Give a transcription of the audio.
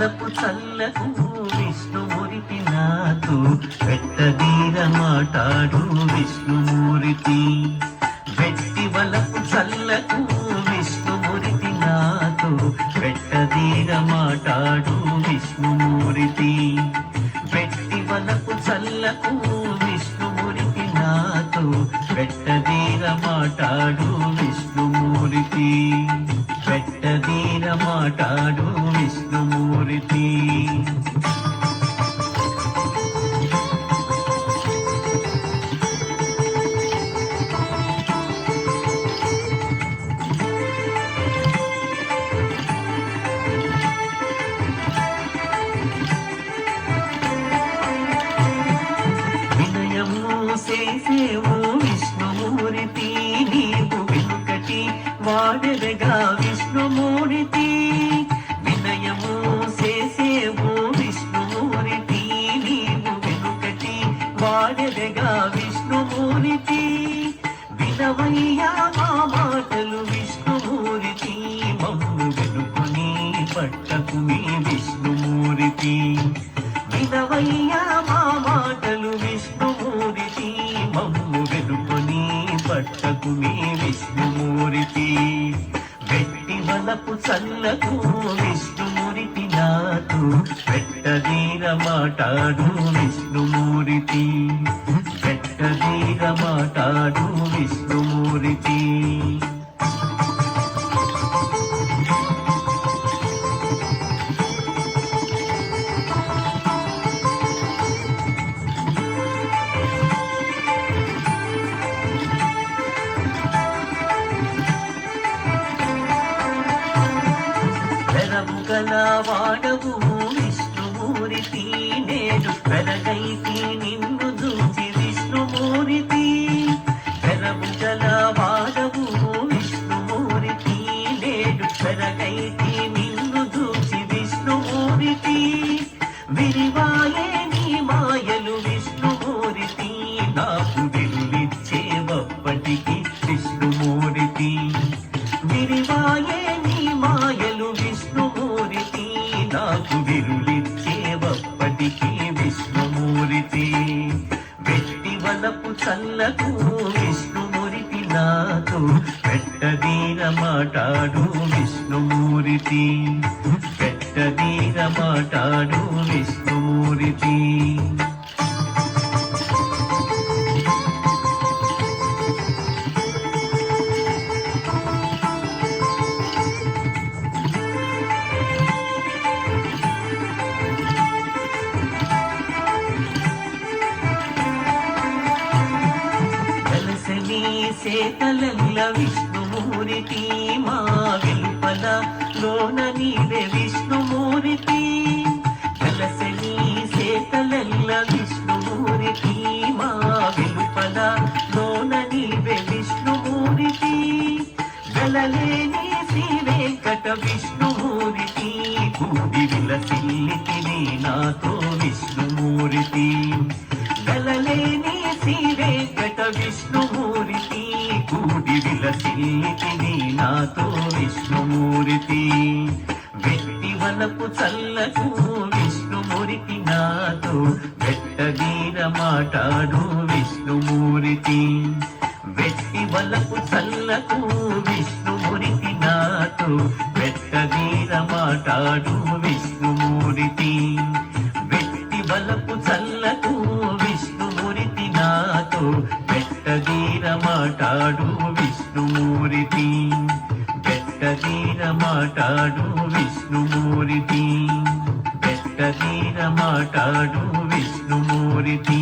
వలపు చల్లకు విష్ణుమూర్తి నాతో పెట్టదీర మాటాడు విష్ణుమూర్తి వెట్టి వలపు చల్లకు విష్ణుమూర్తి నాతో పెట్టదీర మాటాడు విష్ణుమూర్తి వెట్టి వలపు చల్లకు విష్ణుమూర్తి నాతో పెట్టదీర మాటాడు విష్ణుమూర్తి విష్ణుమూర్తి వినయము చేసేవు పాడెదగా విష్ణుమూర్తి. వినవయ్యా మా మాటలు విష్ణుమూర్తి. మమ్ము వెనుకొని పట్టకు మీ విష్ణుమూర్తి. వినవయ్యా మా మాటలు విష్ణుమూర్తి. మమ్ము వెనుకొని పట్టకు మీ విష్ణుమూర్తి. వెట్టి వలపు చల్లకు విష్ణుమూర్తి నాతో. పెట్టదీర మాటాడు విష్ణుమూర్తి. విష్ణుమూర్తి. గల వాడవు విష్ణుమూర్తి. నేను పెరగైతి వెట్టి వలపు చల్లకు విష్ణుమూర్తి నాతో పెట్టదీన మాటాడు విష్ణుమూరితి పెట్టదీర మాటాడు విష్ణుమూరితి సేతలల్ల విష్ణుమూర్తి మా వెలుపల లోన నీవే విష్ణుమూర్తి వెలసని సేతలల్ల విష్ణుమూర్తి మా వెలుపల లోన నీవే విష్ణుమూర్తి గలలేని శ్రీ వెంకట విష్ణుమూర్తి కూడి విలసిల్లికి నాతో విష్ణుమూర్తి గలలేని శ్రీ వెంకట విష్ణు విలసిల్లితిని నాతో విష్ణుమూర్తి. వ్యక్తి వలపు చల్లకు విష్ణుమూర్తి నాతో వెట్టగీర మాటాడు విష్ణుమూర్తి. వ్యక్తి వలపు చల్లకు విష్ణుమూర్తి నాతో వెట్టగీర మాటాడు విష్ణుమూర్తి. వ్యక్తి వలపు చల్లకు విష్ణుమూర్తి నాతో పెట్టదీర మాటాడు విష్ణుమూరితి పెట్టదీర మాటాడు విష్ణుమూరితి పెట్టదీర మాటాడు విష్ణుమూరితి